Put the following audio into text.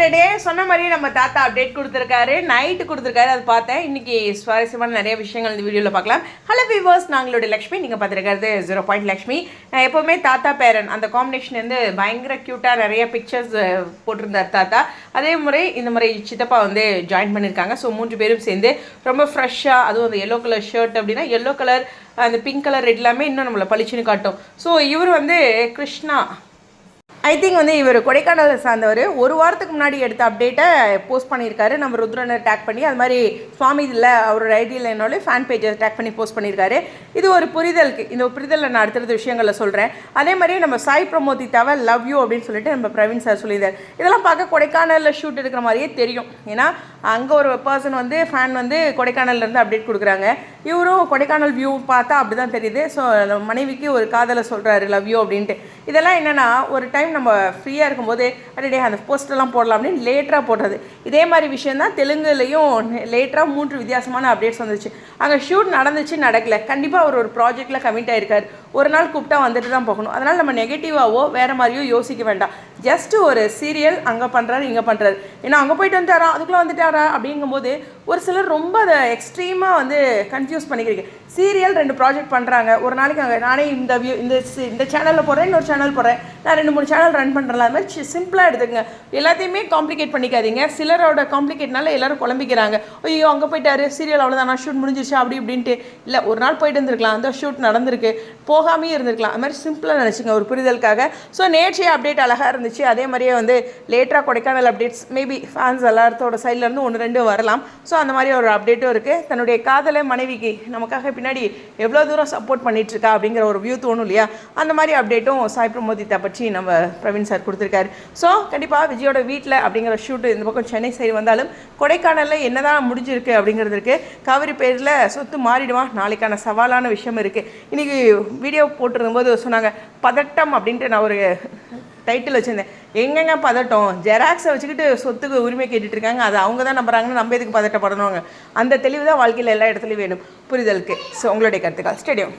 டே சொன்ன மாதிரியே நம்ம தாத்தா அப்டேட் கொடுத்துருக்காரு. நைட்டு கொடுத்துருக்காரு அது பார்த்தேன். இன்றைக்கி சுவாரஸ்யமான நிறைய விஷயங்கள் இந்த வீடியோவில் பார்க்கலாம். ஹலோ விவர்ஸ் நாங்களோட லக்ஷ்மி. நீங்கள் பார்த்துருக்கிறது ஜீரோ பாயிண்ட் லக்ஷ்மி. எப்போவுமே தாத்தா பேரன். அந்த காம்பினேஷன் வந்து பயங்கர க்யூட்டாக நிறைய பிக்சர்ஸ் போட்டிருந்தார் தாத்தா. அதே முறை இந்த முறை சித்தப்பா வந்து ஜாயின் பண்ணியிருக்காங்க ஸோ மூன்று பேரும் சேர்ந்து ரொம்ப ஃப்ரெஷ்ஷாக அதுவும் அந்த எல்லோ கலர் ஷர்ட் அப்படின்னா எல்லோ கலர் அந்த பிங்க் கலர் ரெட் எல்லாமே இன்னும் நம்மளை பளிச்சுன்னு காட்டும். ஸோ இவர் வந்து கிருஷ்ணா. ஐ திங்க் வந்து இவர் கொடைக்கானலை சார்ந்தவர். ஒரு வாரத்துக்கு முன்னாடி எடுத்த அப்டேட்டை போஸ்ட் பண்ணியிருக்காரு. நம்ம ருத்ரனை டேக் பண்ணி அது மாதிரி சுவாமி இதில் அவரோட ஐடியில் என்னோட ஃபேன் பேஜை டேக் பண்ணி போஸ்ட் பண்ணியிருக்காரு. இது ஒரு புரிதலுக்கு இந்த புரிதலில் நான் அடுத்தடுத்த விஷயங்களை சொல்கிறேன் அதே மாதிரி நம்ம சாய் பிரமோதி தவ லவ் யூ அப்படின்னு சொல்லிட்டு நம்ம பிரவீன் சார் சொல்லியிருந்தார். இதெல்லாம் பார்க்க கொடைக்கானலில் ஷூட் எடுக்கிற மாதிரியே தெரியும். ஏன்னா அங்கே ஒரு பர்சன் வந்து ஃபேன் வந்து கொடைக்கானல்லேருந்து அப்டேட் கொடுக்குறாங்க. இவரும் கொடைக்கானல் வியூ பார்த்தா அப்படி தான் தெரியுது ஸோ மனைவிக்கு ஒரு காதலை சொல்கிறாரு லவ் யூ அப்படின்ட்டு. இதெல்லாம் என்னென்னா ஒரு டைம் நம்ம ஃப்ரீயாக இருக்கும்போது அடடே அந்த போஸ்டெல்லாம் போடலாம் அப்படின்னு லேட்டராக போடுறது. இதே மாதிரி விஷயம் தான் தெலுங்குலேயும் லேட்டராக மூன்று வித்தியாசமான அப்டேட்ஸ் வந்துச்சு அங்கே ஷூட் நடந்துச்சு நடக்கல. கண்டிப்பாக அவர் ஒரு ப்ராஜெக்டில் கமிட் ஆகிருக்கார் ஒரு நாள் கூப்பிட்டா வந்துட்டு தான் போகணும். அதனால் நம்ம நெகட்டிவாவோ வேறு மாதிரியோ யோசிக்க வேண்டாம். ஜஸ்ட் ஒரு சீரியல் அங்கே பண்ணுறாரு இங்கே பண்ணுறாரு ஏன்னா அங்கே போயிட்டு வந்துட்டாரா அதுக்குள்ளே வந்துட்டாரா அப்படிங்கும்போது ஒரு சிலர் ரொம்ப அதை எக்ஸ்ட்ரீமாக வந்து கன்ஃபியூஸ் பண்ணிக்கிறீங்க. சீரியல் ரெண்டு ப்ராஜெக்ட் பண்ணுறாங்க ஒரு நாளைக்கு அங்கே நானே இந்த வியூ இந்த இந்த சேனலில் போடுறேன் இன்னொரு சேனல் போடுறேன் நான் ரெண்டு மூணு சேனல் ரன் பண்ணுறேன் அது மாதிரி சிம்பிளாக எடுத்துக்கங்க. எல்லாத்தையுமே காம்ப்ளிகேட் பண்ணிக்காதீங்க. சிலரோட காம்ப்ளிகேட்னால எல்லாரும் குழம்பிக்கிறாங்க. ஐயோ அங்கே போயிட்டாரு சீரியல் அவ்வளோதான் நான் ஷூட் முடிஞ்சிருச்சு? அப்படி இப்படின்ட்டு. இல்லை ஒரு நாள் போயிட்டு இருந்திருக்கலாம். அந்த ஷூட் நடந்திருக்கு. போகாமே இருந்திருக்கலாம். அது மாதிரி சிம்பிளாக நினச்சிங்க ஒரு புரிதலுக்காக. ஸோ நேற்றைய அப்டேட் அழகாக இருந்துச்சு. அதே மாதிரியே வந்து லேட்டராக கொடைக்கானல் அப்டேட்ஸ் மேபி ஃபேன்ஸ் எல்லாத்தோட சைட்லேருந்து ஒன்று ரெண்டு வரலாம். ஸோ அந்த மாதிரி ஒரு அப்டேட்டும் இருக்குது தன்னுடைய காதலை மனைவிக்கு நமக்காக பின்னாடி எவ்வளோ தூரம் சப்போர்ட் பண்ணிட்டு இருக்கா அப்படிங்கிற ஒரு வியூ தோணும் இல்லையா? அந்த மாதிரி அப்டேட்டும் சாய் பிரமோதிதா பற்றி நம்ம பிரவீன் சார் கொடுத்துருக்காரு. ஸோ கண்டிப்பாக விஜயோட வீட்டில் அப்படிங்கிற ஷூட்டு இந்த பக்கம் சென்னை சைடு வந்தாலும் கொடைக்கானலில் என்னதான் முடிஞ்சிருக்கு அப்படிங்கிறது இருக்குது காவிரி பேரில் சொத்து மாறிடுவான் நாளைக்கான சவாலான விஷயம் இருக்குது இன்றைக்கி வீடியோ போட்டிருக்கும்போது சொன்னாங்க பதட்டம் அப்படின்ட்டு நான் ஒரு டைட்டில் வச்சுருந்தேன். எங்கெங்க பதட்டம்? ஜெராக்ஸை வச்சுக்கிட்டு சொத்துக்கு உரிமை கேட்டுட்டு இருக்காங்க. அது அவங்க தான் நம்புறாங்கன்னு நம்ம எதுக்கு பதட்டப்படணுங்க அந்த தெளிவு தான் வாழ்க்கையில் எல்லா இடத்துலையும் வேணும். புரிதலுக்கு. ஸோ உங்களுடைய கருத்துக்கள். ஸ்டேடியம்